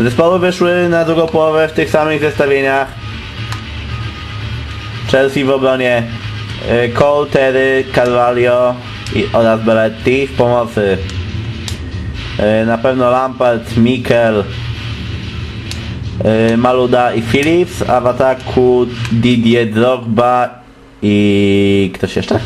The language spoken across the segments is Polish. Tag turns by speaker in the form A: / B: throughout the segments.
A: Zespoły wyszły na drugą połowę w tych samych zestawieniach. Chelsea w obronie y, Cole, Terry, Carvalho i, oraz Belletti w pomocy. y, Na pewno Lampard, Mikel, y, Maluda i Phillips, a w ataku Didier Drogba i ktoś jeszcze?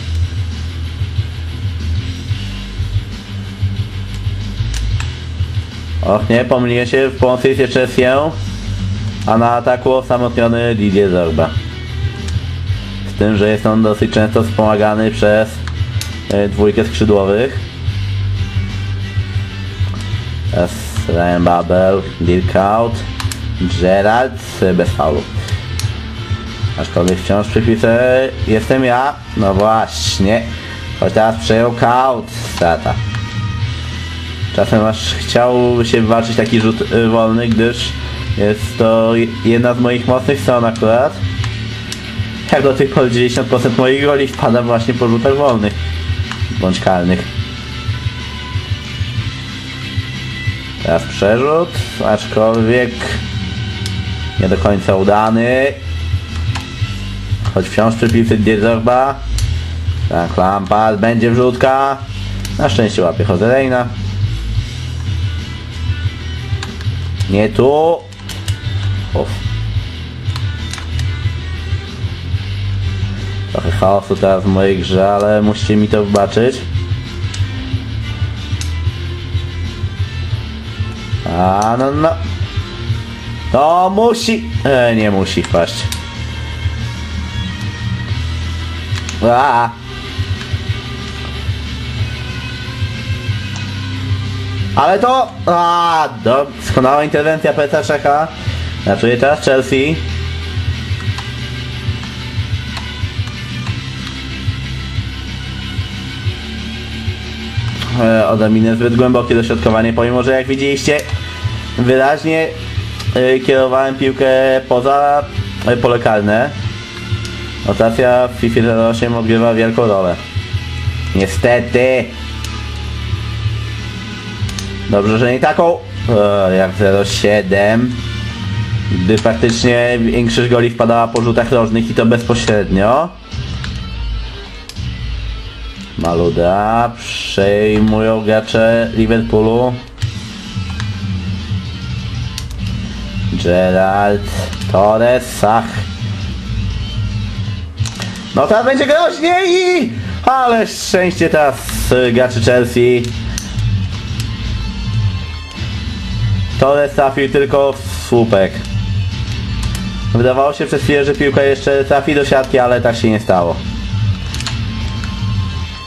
A: Och nie, pomyliłem się, w pomocy jest jeszcze Sien, a na ataku osamotniony Didier Drogba. Z tym, że jest on dosyć często wspomagany przez y, dwójkę skrzydłowych. Ryan Babel, Dirkout, Gerald bez faulu. Aczkolwiek wciąż przypisę jestem ja. No właśnie. Teraz przejął kaut. Strata. Czasem aż chciał się walczyć taki rzut y, wolny, gdyż jest to jedna z moich mocnych stron akurat. Jak do tej pory 90% moich goli wpada właśnie po rzutach wolnych. Bądź karnych. Teraz przerzut, aczkolwiek nie do końca udany. Choć wciąż przypisy Diezorba. Tak, Lampard, będzie wrzutka. Na szczęście łapie Jose Nie tu. Uf. Trochę chaosu teraz w mojej grze, ale musicie mi to wybaczyć. A no no. To musi. E, nie musi wpaść. A. Ale to... A, do, doskonała interwencja Petra Czecha. Znaczy teraz Chelsea. E, Odrobinę zbyt głębokie dośrodkowanie, pomimo że jak widzieliście wyraźnie e, kierowałem piłkę poza e, pole karne. Rotacja w FIFA 08 odgrywa wielką rolę. Niestety. Dobrze, że nie taką e, jak 07. Gdy praktycznie większość goli wpadała po rzutach rożnych i to bezpośrednio. Maluda przejmują gracze Liverpoolu. Gerald Torres, Sach. No teraz będzie groźnie i... Ale szczęście teraz y, graczy Chelsea. Torres trafił tylko w słupek. Wydawało się przez chwilę, że piłka jeszcze trafi do siatki, ale tak się nie stało.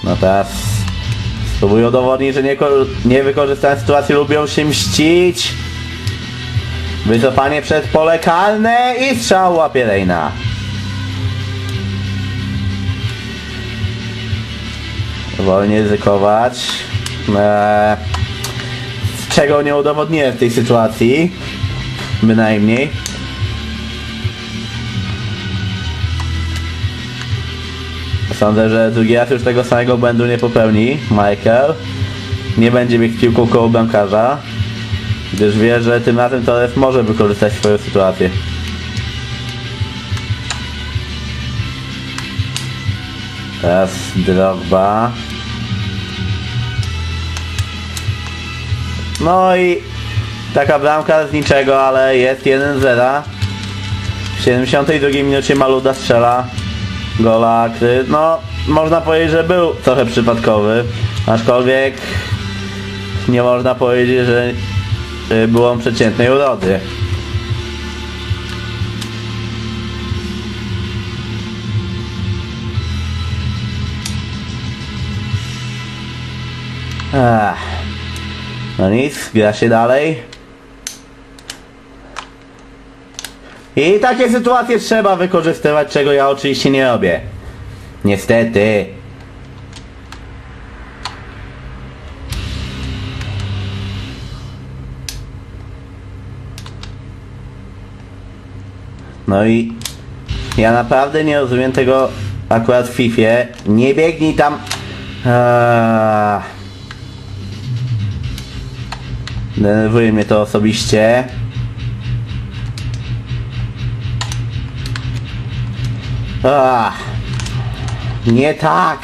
A: No teraz spróbuję udowodnić, że nie, nie wykorzystane sytuacje lubią się mścić. Wycofanie przed pole kalne i strzał łapie Reina. Wolnie ryzykować. Eee, czego nie udowodniłem w tej sytuacji. Bynajmniej. Sądzę, że drugi raz już tego samego błędu nie popełni Michael. Nie będzie biegł piłką koło bramkarza. Gdyż wie, że tym razem Torres może wykorzystać swoją sytuację. Teraz Drogba. No i taka bramka z niczego, ale jest 1-0. W 72 minucie Maluda strzela gola, który no można powiedzieć, że był trochę przypadkowy, aczkolwiek nie można powiedzieć, że y, był on przeciętnej urody. Ach. No nic, gra się dalej. I takie sytuacje trzeba wykorzystywać, czego ja oczywiście nie robię. Niestety. No i ja naprawdę nie rozumiem tego akurat w FIFA. Nie biegnij tam. Eee... Denerwuje mnie to osobiście. Ach, nie tak!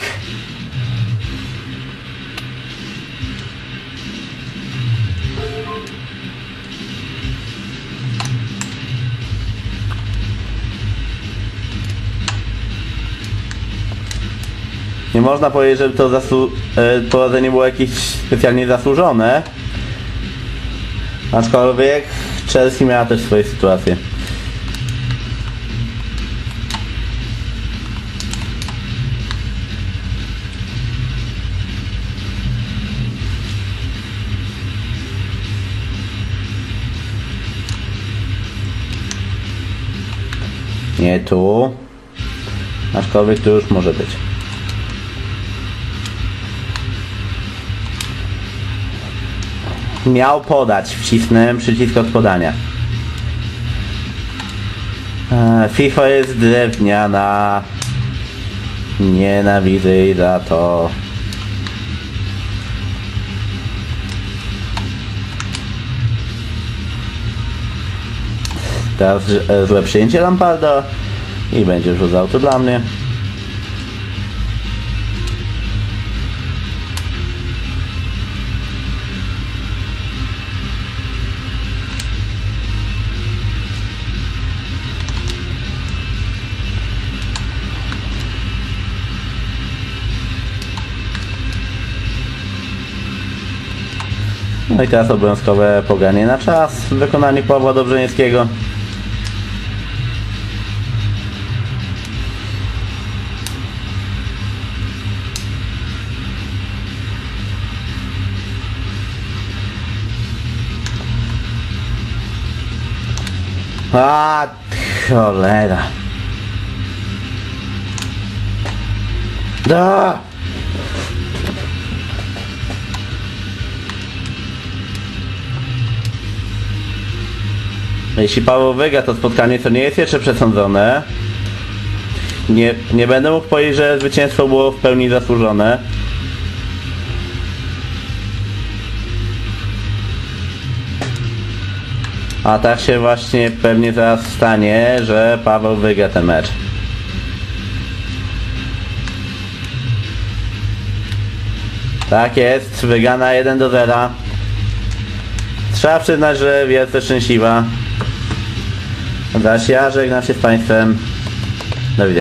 A: Nie można powiedzieć, żeby to zasu- e, prowadzenie było jakieś specjalnie zasłużone. Aczkolwiek Chelsea miała też swoje sytuacje. Nie tu. Aczkolwiek tu już może być. Miał podać. Wcisnąłem przycisk od podania. E, FIFA jest drewniana. Nienawidzę jej za to. Teraz e, złe przyjęcie Lamparda i będzie rzut auto dla mnie. No i teraz obowiązkowe poganie na czas w wykonaniu Pawła. A, cholera. Da! Jeśli Paweł wygra to spotkanie, to nie jest jeszcze przesądzone. Nie, nie będę mógł powiedzieć, że zwycięstwo było w pełni zasłużone. A tak się właśnie pewnie zaraz stanie, że Paweł wygra ten mecz. Tak jest, wygrana 1 do 0. Trzeba przyznać, że wielce szczęśliwa. Zaś ja żegnam się z Państwem.